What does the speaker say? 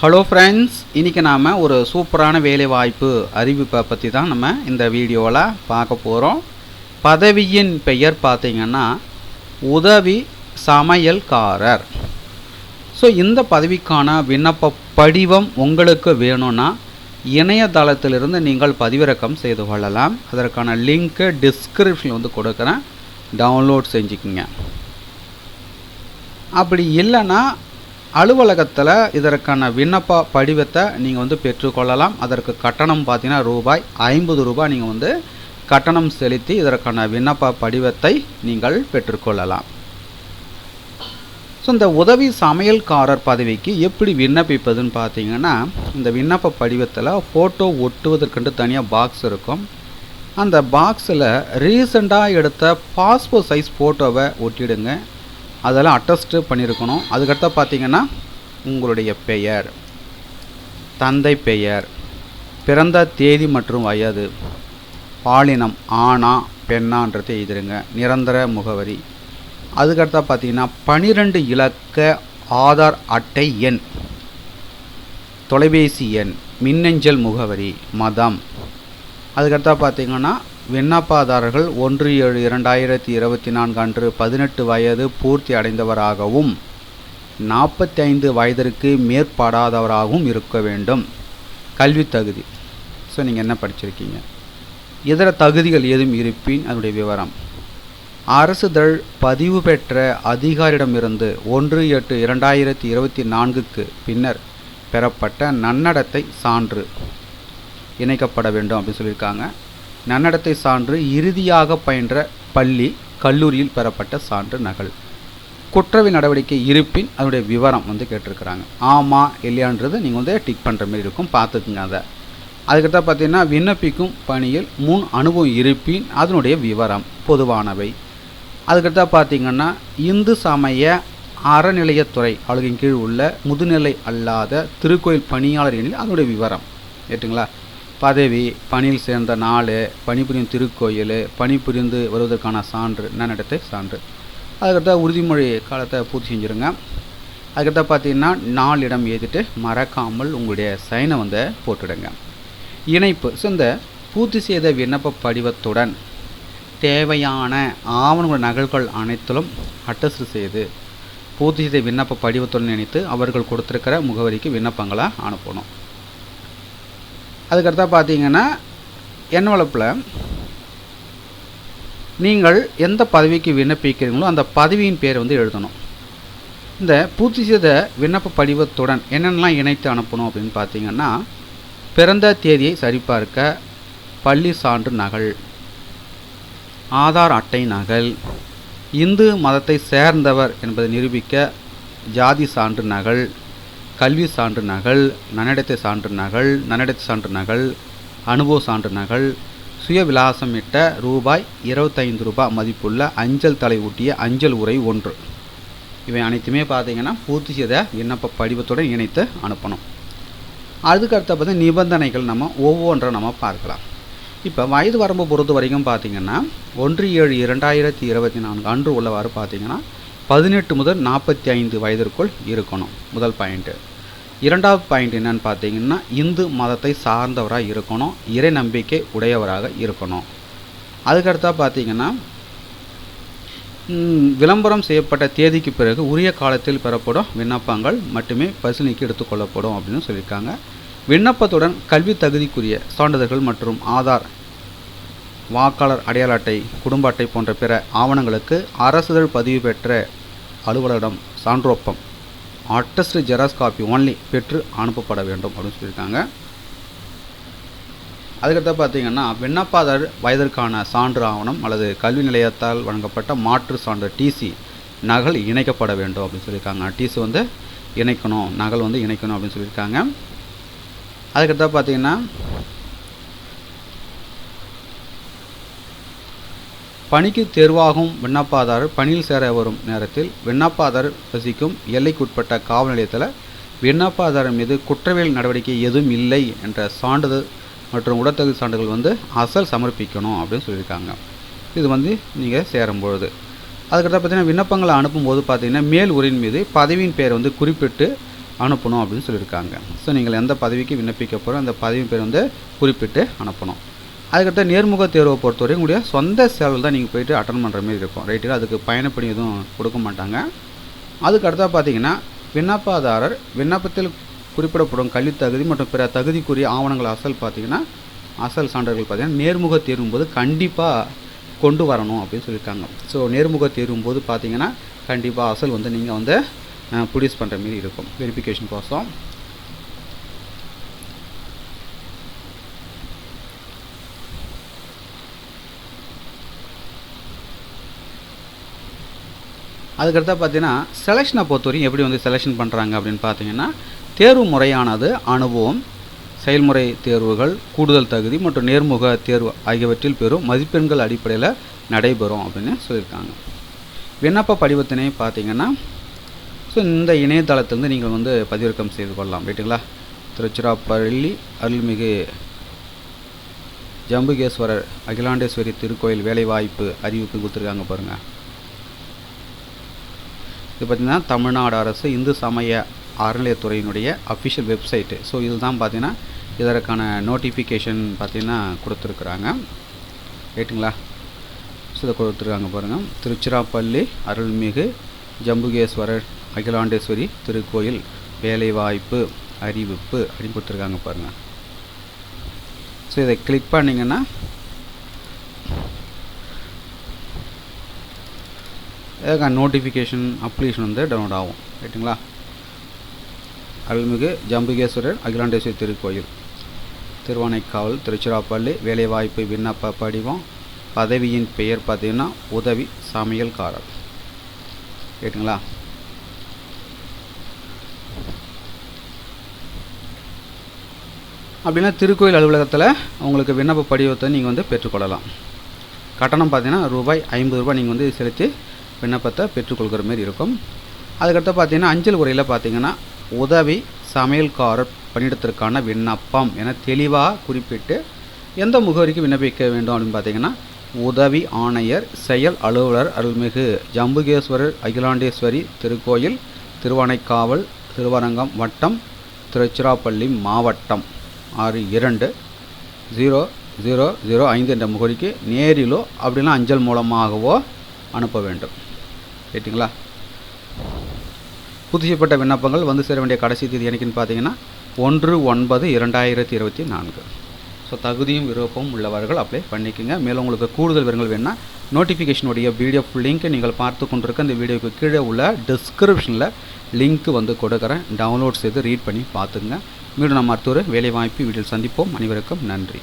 Hello friends இன்றைக்கி நாம் ஒரு சூப்பரான வேலைவாய்ப்பு அறிவிப்பை பற்றி தான் நம்ம இந்த வீடியோவில் பார்க்க போகிறோம் பதவியின் பெயர் பார்த்திங்கன்னா உதவி சமையல்காரர். ஸோ இந்த பதவிக்கான விண்ணப்ப படிவம் உங்களுக்கு வேணும்னா இணையதளத்திலிருந்து நீங்கள் பதிவிறக்கம் செய்து கொள்ளலாம். அதற்கான லிங்க்கு டிஸ்கிரிப்ஷன் வந்து கொடுக்குறேன். டவுன்லோட் செஞ்சுக்குங்க. அப்படி இல்லைன்னா அலுவலகத்தில் இதற்கான விண்ணப்ப படிவத்தை நீங்கள் வந்து பெற்றுக்கொள்ளலாம். அதற்கு கட்டணம் பார்த்தீங்கன்னா ரூபாய் ஐம்பது ரூபாய் நீங்கள் வந்து கட்டணம் செலுத்தி இதற்கான விண்ணப்ப படிவத்தை நீங்கள் பெற்றுக்கொள்ளலாம். ஸோ இந்த உதவி சமையல்காரர் பதவிக்கு எப்படி விண்ணப்பிப்பதுன்னு பார்த்தீங்கன்னா இந்த விண்ணப்ப படிவத்தில் ஃபோட்டோ ஒட்டுவதற்கென்று தனியாக பாக்ஸ் இருக்கும். அந்த பாக்ஸில் ரீசெண்டாக எடுத்த பாஸ்போர்ட் சைஸ் ஃபோட்டோவை ஒட்டிடுங்க. அதெல்லாம் அட்டஸ்ட்டு பண்ணியிருக்கணும். அதுக்கடுத்த பார்த்தீங்கன்னா உங்களுடைய பெயர் தந்தை பெயர் பிறந்த தேதி மற்றும் வயது பாலினம் ஆணா பெண்ணான்றதை எழுதிருங்க. நிரந்தர முகவரி. அதுக்கடுத்தா பார்த்தீங்கன்னா பனிரெண்டு இலக்க ஆதார் அட்டை எண் தொலைபேசி எண் மின்னஞ்சல் முகவரி மதம். அதுக்கடுத்தா பார்த்தீங்கன்னா விண்ணப்பதாரர்கள் ஒன்று ஏழு இரண்டாயிரத்தி இருபத்தி நான்கு அன்று பதினெட்டு வயது பூர்த்தி அடைந்தவராகவும் நாற்பத்தி ஐந்து வயதிற்கு மேற்படாதவராகவும் இருக்க வேண்டும். கல்வி தகுதி. ஸோ நீங்கள் என்ன படிச்சிருக்கீங்க? இதர தகுதிகள் ஏதும் இருப்பின்? அதனுடைய விவரம். அரசுதழ் பதிவு பெற்ற அதிகாரியிடமிருந்து ஒன்று எட்டு இரண்டாயிரத்தி இருபத்தி நான்குக்கு பின்னர் பெறப்பட்ட நன்னடத்தை சான்று இணைக்கப்பட வேண்டும் அப்படின்னு சொல்லியிருக்காங்க. நன்னடத்தை சான்று இறுதியாக பயின்ற பள்ளி கல்லூரியில் பெறப்பட்ட சான்று நகல். குற்றவியல் நடவடிக்கை இருப்பின் அதனுடைய விவரம் வந்து கேட்டிருக்கிறாங்க. ஆமாம் இல்லையான்றது நீங்கள் வந்து டிக் பண்ணுற மாதிரி இருக்கும் பார்த்துக்குங்க அதை. அதுக்கடுத்த பார்த்தீங்கன்னா விண்ணப்பிக்கும் பணியில் முன் அனுபவம் இருப்பின் அதனுடைய விவரம் பொதுவானவை. அதுக்கடுத்தா பார்த்தீங்கன்னா இந்து சமய அறநிலையத்துறை அவளுக்கின் கீழ் உள்ள முதுநிலை அல்லாத திருக்கோயில் பணியாளர் எனில் அதனுடைய விவரம் ஏட்டுங்களா பதவி பணியில் சேர்ந்த நாள் பணிபுரியும் திருக்கோயில் பணிபுரிந்து வருவதற்கான சான்று நன்னடத்தை சான்று. அதுக்கடுத்த உறுதிமொழி காலத்தை பூர்த்தி செஞ்சுருங்க. அதுக்கடுத்த பார்த்தீங்கன்னா நாளிடம் ஏற்றிட்டு மறக்காமல் உங்களுடைய சைனை வந்து போட்டுடுங்க. இணைப்பு ஸோ இந்த பூர்த்தி செய்த விண்ணப்ப படிவத்துடன் தேவையான ஆவணங்கள் நகல்கள் அனைத்திலும் அட்டஸ்ட் செய்து பூர்த்தி செய்த விண்ணப்ப படிவத்துடன் இணைத்து அவர்கள் கொடுத்துருக்கிற முகவரிக்கு விண்ணப்பங்களை அனுப்பணும். அதுக்கடுத்தா பார்த்தீங்கன்னா என்வலப்பில் நீங்கள் எந்த பதவிக்கு விண்ணப்பிக்கிறீங்களோ அந்த பதவியின் பேர் வந்து எழுதணும். இந்த பூர்த்தி செய்த விண்ணப்ப படிவத்துடன் என்னென்னலாம் இணைத்து அனுப்பணும் அப்படின்னு பார்த்தீங்கன்னா பிறந்த தேதியை சரிபார்க்க பள்ளி சான்று நகல் ஆதார் அட்டை நகல் இந்து மதத்தை சேர்ந்தவர் என்பதை நிரூபிக்க ஜாதி சான்று நகல் கல்வி சான்று நகல் நன்னடத்தை சான்று நகல் நன்னடத்தை சான்று நகல் அனுபவ சான்று நகல் சுய விலாசமிட்ட ரூபாய் இருபத்தைந்து ரூபாய் மதிப்புள்ள அஞ்சல் தலை ஊட்டிய அஞ்சல் உரை ஒன்று. இவை அனைத்துமே பார்த்தீங்கன்னா பூர்த்தி செய்த விண்ணப்ப படிவத்துடன் இணைத்து அனுப்பணும். அதுக்கடுத்த பார்த்தா நிபந்தனைகள் நம்ம ஒவ்வொன்றை நம்ம பார்க்கலாம். இப்போ வயது வரம்பு பொறுத்த வரைக்கும் பார்த்தீங்கன்னா ஒன்று ஏழு இரண்டாயிரத்தி இருபத்தி நான்கு அன்று உள்ளவாறு பார்த்திங்கன்னா பதினெட்டு முதல் நாற்பத்தி ஐந்து வயதிற்குள் இருக்கணும். முதல் பாயிண்ட்டு இரண்டாவது பாயிண்ட் என்னன்னு பார்த்தீங்கன்னா இந்து மதத்தை சார்ந்தவராக இருக்கணும். இறை நம்பிக்கை உடையவராக இருக்கணும். அதுக்கடுத்தா பார்த்தீங்கன்னா விளம்பரம் செய்யப்பட்ட தேதிக்கு பிறகு உரிய காலத்தில் பெறப்படும் விண்ணப்பங்கள் மட்டுமே பரிசீலனைக்கு எடுத்துக்கொள்ளப்படும் அப்படின்னு சொல்லியிருக்காங்க. விண்ணப்பத்துடன் கல்வி தகுதிக்குரிய சான்றிதழ்கள் மற்றும் ஆதார் வாக்காளர் அடையாள அட்டை குடும்ப அட்டை போன்ற பிற ஆவணங்களுக்கு அரசுதழ் பதிவு பெற்ற அலுவலரிடம் சான்றோப்பம். அட்டஸ்ட் ஜெராக்ஸ் காப்பி ஒன்லி பெற்று அனுப்பப்பட வேண்டும் அப்படின்னு சொல்லியிருக்காங்க. அதுக்கடுத்த பார்த்தீங்கன்னா விண்ணப்பதாரர் வயதிற்கான சான்று ஆவணம் அல்லது கல்வி நிலையத்தால் வழங்கப்பட்ட மாற்று சான்று டிசி நகல் இணைக்கப்பட வேண்டும் அப்படின்னு சொல்லியிருக்காங்க. டிசி வந்து இணைக்கணும் நகல் வந்து இணைக்கணும் அப்படின்னு சொல்லியிருக்காங்க. அதுக்கடுத்த பார்த்தீங்கன்னா பணிக்கு தேர்வாகும் விண்ணப்பதாரர் பணியில் சேர வரும் நேரத்தில் விண்ணப்பதாரர் வசிக்கும் எல்லைக்குட்பட்ட காவல் நிலையத்தில் விண்ணப்பதாரர் மீது குற்றவியல் நடவடிக்கை எதுவும் இல்லை என்ற சான்றிதழ் மற்றும் உடற்தகுதி சான்றுகள் வந்து அசல் சமர்ப்பிக்கணும் அப்படின்னு சொல்லியிருக்காங்க. இது வந்து நீங்கள் சேரும்பொழுது. அதுக்கடுத்து பார்த்தீங்கன்னா விண்ணப்பங்களை அனுப்பும்போது பார்த்தீங்கன்னா மேல் உரையின் மீது பதவியின் பெயர் வந்து குறிப்பிட்டு அனுப்பணும் அப்படின்னு சொல்லியிருக்காங்க. ஸோ நீங்கள் எந்த பதவிக்கு விண்ணப்பிக்க போகிறோம் அந்த பதவியின் பேர் வந்து குறிப்பிட்டு அனுப்பணும். அதுக்கடுத்த நேர்முக தேர்வை பொறுத்தவரை உங்களுடைய சொந்த சேவல் தான் நீங்கள் போயிட்டு அட்டன் பண்ணுற மாதிரி இருக்கும். ரைட்டு அதுக்கு பயணப்படி எதுவும் கொடுக்க மாட்டாங்க. அதுக்கடுத்தா பார்த்தீங்கன்னா விண்ணப்பதாரர் விண்ணப்பத்தில் குறிப்பிடப்படும் கல்வித் தகுதி மற்றும் பிற தகுதிக்குரிய ஆவணங்கள் அசல் பார்த்தீங்கன்னா அசல் சான்றுகள் பார்த்தீங்கன்னா நேர்முக தேர்வும் போது கண்டிப்பாக கொண்டு வரணும் அப்படின்னு சொல்லியிருக்காங்க. ஸோ நேர்முக தேர்வும் போது பார்த்தீங்கன்னா கண்டிப்பாக அசல் வந்து நீங்கள் வந்து ப்ரொடியூஸ் பண்ணுற மாரி இருக்கும். வெரிஃபிகேஷன் கோசம் அதுக்கடுத்தா பார்த்தீங்கன்னா செலெக்ஷனை பொறுத்தவரையும் எப்படி வந்து செலெக்ஷன் பண்ணுறாங்க அப்படின்னு பார்த்தீங்கன்னா தேர்வு முறையானது அனுபவம் செயல்முறை தேர்வுகள் கூடுதல் தகுதி மற்றும் நேர்முக தேர்வு ஆகியவற்றில் பெறும் மதிப்பெண்கள் அடிப்படையில் நடைபெறும் அப்படின்னு சொல்லியிருக்காங்க. விண்ணப்ப படிவத்தினை பார்த்தீங்கன்னா ஸோ இந்த இணையதளத்திலிருந்து நீங்கள் வந்து பதிவிறக்கம் செய்து கொள்ளலாம். ரைட்டுங்களா திருச்சிராப்பள்ளி அருள்மிகு ஜம்புகேஸ்வரர் அகிலாண்டேஸ்வரி திருக்கோயில் வேலைவாய்ப்பு அறிவிப்பு கொடுத்துருக்காங்க பாருங்கள் இது பார்த்திங்கன்னா தமிழ்நாடு அரசு இந்து சமய அறநிலையத்துறையினுடைய அஃபிஷியல் வெப்சைட்டு ஸோ இதுதான் பார்த்தீங்கன்னா இதற்கான நோட்டிஃபிகேஷன் பார்த்தீங்கன்னா கொடுத்துருக்குறாங்க. ரைட்டுங்களா ஸோ இதை கொடுத்துருக்காங்க பாருங்கள் திருச்சிராப்பள்ளி அருள்மிகு ஜம்புகேஸ்வரர் அகிலாண்டேஸ்வரி திருக்கோயில் வேலைவாய்ப்பு அறிவிப்பு அப்படின்னு கொடுத்துருக்காங்க பாருங்கள் ஸோ இதை கிளிக் பண்ணிங்கன்னா இதுக்கான நோட்டிஃபிகேஷன் அப்ளிகேஷன் வந்து டவுன்லோட் ஆகும். ரைட்டுங்களா அருள்மிகு ஜம்புகேஸ்வரர் அகிலாண்டேஸ்வரி திருக்கோயில். திருவானைக்காவல் திருச்சிராப்பள்ளி வேலைவாய்ப்பு விண்ணப்ப படிவம் பதவியின் பெயர் பார்த்தீங்கன்னா உதவி சமையல்காரர் ரைட்டுங்களா அப்படின்னா திருக்கோயில் அலுவலகத்தில் உங்களுக்கு விண்ணப்ப படிவத்தை நீங்கள் வந்து பெற்றுக்கொள்ளலாம். கட்டணம் பார்த்தீங்கன்னா ரூபாய் ஐம்பது ரூபாய் நீங்கள் வந்து செலுத்தி விண்ணப்பத்தை பெற்றுக்கொள்கிற மாதிரி இருக்கும். அதுக்கடுத்து பார்த்தீங்கன்னா அஞ்சல் உரையில் பார்த்தீங்கன்னா உதவி சமையல்காரர் பணியிடத்திற்கான விண்ணப்பம் என தெளிவாக குறிப்பிட்டு எந்த முகவரிக்கு விண்ணப்பிக்க வேண்டும் அப்படின்னு பார்த்தீங்கன்னா உதவி ஆணையர் செயல் அலுவலர் அருள்மிகு ஜம்புகேஸ்வரர் அகிலாண்டேஸ்வரி திருக்கோயில் திருவானைக்காவல் திருவரங்கம் வட்டம் திருச்சிராப்பள்ளி மாவட்டம். ஆறு இரண்டு ஜீரோ ஜீரோ ஜீரோ ஐந்து என்ற முகவரிக்கு நேரிலோ அப்படின்னா அஞ்சல் மூலமாகவோ அனுப்ப வேண்டும். ரைட்டுங்களா புதுசப்பட்ட விண்ணப்பங்கள் வந்து சேர வேண்டிய கடைசி தேதி எனக்குன்னு பார்த்தீங்கன்னா ஒன்று ஒன்பது இரண்டாயிரத்தி இருபத்தி நான்கு. ஸோ தகுதியும் விருப்பமும் உள்ளவர்கள் அப்ளை பண்ணிக்கோங்க. மேலும் உங்களுக்கு கூடுதல் விவரங்கள் வேணால் நோட்டிஃபிகேஷனுடைய பிடிஎஃப் லிங்க்கை நீங்கள் பார்த்து கொண்டிருக்க இந்த வீடியோக்கு கீழே உள்ள டிஸ்கிரிப்ஷனில் லிங்க் வந்து கொடுக்குறேன். டவுன்லோட் செய்து ரீட் பண்ணி பார்த்துங்க மீண்டும் நம்ம அடுத்த ஒரு வேலைவாய்ப்பு வீட்டில் சந்திப்போம். அனைவருக்கும் நன்றி.